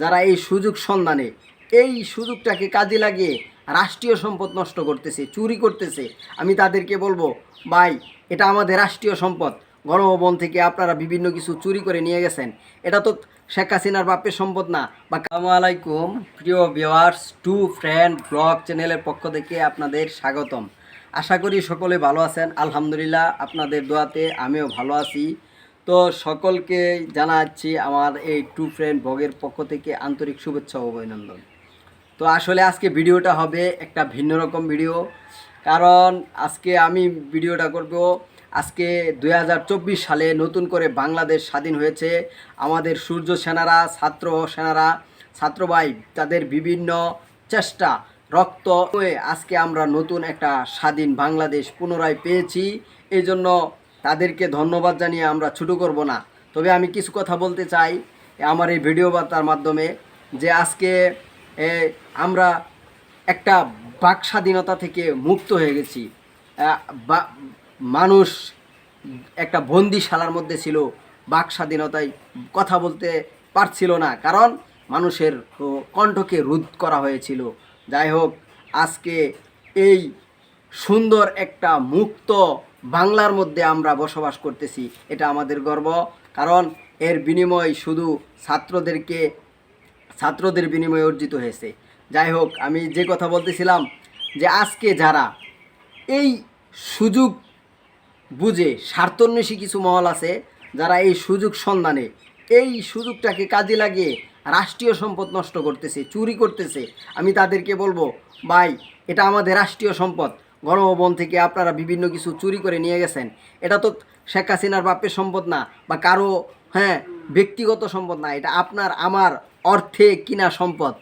যারা এই সুযোগ সন্ধানে, এই সুযোগটাকে কাজে লাগিয়ে রাষ্ট্রীয় সম্পদ নষ্ট করতেছে, চুরি করতেছে, আমি তাদেরকে বলব, ভাই, এটা আমাদের রাষ্ট্রীয় সম্পদ। গণভবন থেকে আপনারা বিভিন্ন কিছু চুরি করে নিয়ে গেছেন। এটা তো শেখ হাসিনার বাপের সম্পদ না। বা আলাইকুম, প্রিয় ভিওয়ার্স টু ফ্রেন্ড ব্লগ চ্যানেলের পক্ষ থেকে আপনাদের স্বাগতম। আশা করি সকলে ভালো আছেন। আলহামদুলিল্লাহ, আপনাদের দোয়াতে আমিও ভালো আছি। তো সকলকে জানাচ্ছি আমার এই টু ফ্রেন্ড ব্লগের পক্ষ থেকে আন্তরিক শুভেচ্ছা অভিনন্দন। তো আসলে আজকে ভিডিওটা হবে একটা ভিন্ন রকম ভিডিও, কারণ আজকে আমি ভিডিওটা করব, আজকে দু হাজার চব্বিশ সালে নতুন করে বাংলাদেশ স্বাধীন হয়েছে, আমাদের সূর্য সেনারা, ছাত্র সেনারা ছাত্রবাই তাদের বিভিন্ন চেষ্টা, রক্ত আজকে আমরা নতুন একটা স্বাধীন বাংলাদেশ পুনরায় পেয়েছি, এই জন্য তাদেরকে ধন্যবাদ জানিয়ে আমরা ছুটো করব না। তবে আমি কিছু কথা বলতে চাই আমার এই ভিডিও বার্তার মাধ্যমে যে আজকে আমরা একটা বাক স্বাধীনতা থেকে মুক্ত হয়ে গেছি। মানুষ একটা বন্দিশালার মধ্যে ছিল, বাক স্বাধীনতায় কথা বলতে পারছিল না। কারণ মানুষের কণ্ঠকে রোধ করা হয়েছিল। যাই হোক, আজকে এই সুন্দর একটা মুক্ত বাংলার মধ্যে আমরা বসবাস করতেছি, এটা আমাদের গর্ব। কারণ এর বিনিময় শুধু ছাত্রদেরকে, ছাত্রদের বিনিময়ে অর্জিত হয়েছে। যাই হোক, আমি যে কথা বলতেছিলাম যে আজকে যারা এই সুযোগ বুঝে স্বার্থন্বেষী কিছু মহল আছে, যারা এই সুযোগ সন্ধানে, এই সুযোগটাকে কাজে লাগিয়ে রাষ্ট্রীয় সম্পদ নষ্ট করতেছে, চুরি করতেছে, আমি তাদেরকে বলব, ভাই, এটা আমাদের রাষ্ট্রীয় সম্পদ। গণভবন থেকে আপনারা বিভিন্ন কিছু চুরি করে নিয়ে গেছেন। এটা তো শেখ হাসিনার বাপের সম্পদ না, বা কারও হ্যাঁ ব্যক্তিগত সম্পদ না, এটা আপনার, আমার অর্থে কিনা সম্পদ।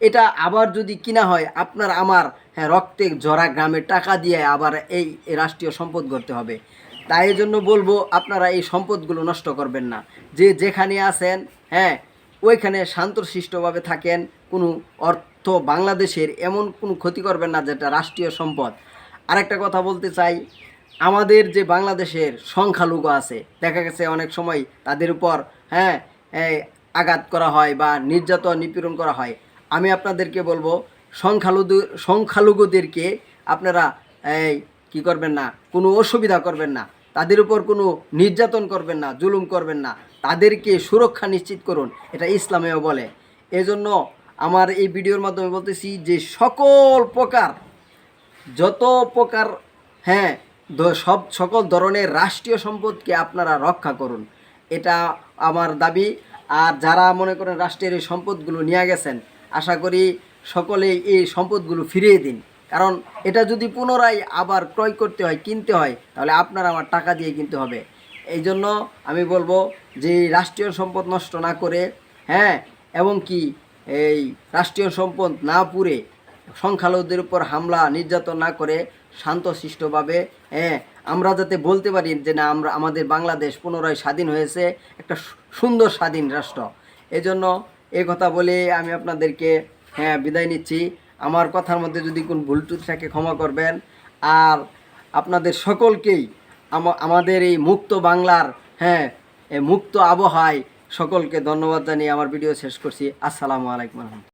এটা আবার যদি কিনা হয়, আপনার, আমার হ্যাঁ রক্তে জরা গ্রামের টাকা দিয়ে আবার এই রাষ্ট্রীয় সম্পদ গড়তে হবে। তাই জন্য বলব, আপনারা এই সম্পদগুলো নষ্ট করবেন না। যে যেখানে আছেন হ্যাঁ ওইখানে শান্তশিষ্টভাবে থাকেন। কোনো অর্থ বাংলাদেশের এমন কোনো ক্ষতি করবেন না যেটা রাষ্ট্রীয় সম্পদ। আরেকটা কথা বলতে চাই। আমাদের যে বাংলাদেশের সংখ্যালঘু আছে, দেখা গেছে অনেক সময় তাদের উপর হ্যাঁ আঘাত করা হয় বা নির্যাতন নিপীড়ন করা হয়। আমি আপনাদেরকে বলব, সংখ্যালঘু, সংখ্যালঘুদেরকে আপনারা এই কি করবেন না, কোনো অসুবিধা করবেন না। তাদের উপর কোনো নির্যাতন করবেন না, জুলুম করবেন না। তাদেরকে সুরক্ষা নিশ্চিত করুন, এটা ইসলামেও বলে। এজন্য আমার এই ভিডিওর মাধ্যমে বলতেছি যে সকল প্রকার যত প্রকার হ্যাঁ সব সকল ধরনের রাষ্ট্রীয় সম্পদকে আপনারা রক্ষা করুন। এটা আমার দাবি। আর যারা মনে করেন রাষ্ট্রের এই সম্পদগুলো নিয়ে গেছেন, আশা করি সকলেই এই সম্পদগুলো ফিরিয়ে দিন। কারণ এটা যদি পুনরায় আবার ক্রয় করতে হয়, কিনতে হয়, তাহলে আপনার আমার টাকা দিয়ে কিনতে হবে। এই জন্য আমি বলব যে রাষ্ট্রীয় সম্পদ নষ্ট না করে হ্যাঁ এবং কি এই রাষ্ট্রীয় সম্পদ না পুড়ে সংখ্যালঘুদের উপর হামলা, নির্যাতন না করে শান্তশিষ্টভাবে হ্যাঁ আমরা যাতে বলতে পারি যে না, আমরা, আমাদের বাংলাদেশ পুনরায় স্বাধীন হয়েছে, একটা সুন্দর স্বাধীন রাষ্ট্র। এজন্য এই কথা বলে আমি আপনাদেরকে হ্যাঁ বিদায় নিচ্ছি। আমার কথার মধ্যে যদি কোন ভুল টুল থাকে, ক্ষমা করবেন। আর আপনাদের সকলকেই আমাদের এই মুক্ত বাংলার হ্যাঁ মুক্ত আবহাওয়ায় সকলকে ধন্যবাদ জানিয়ে আমার ভিডিও শেষ করছি। আসসালামু আলাইকুম।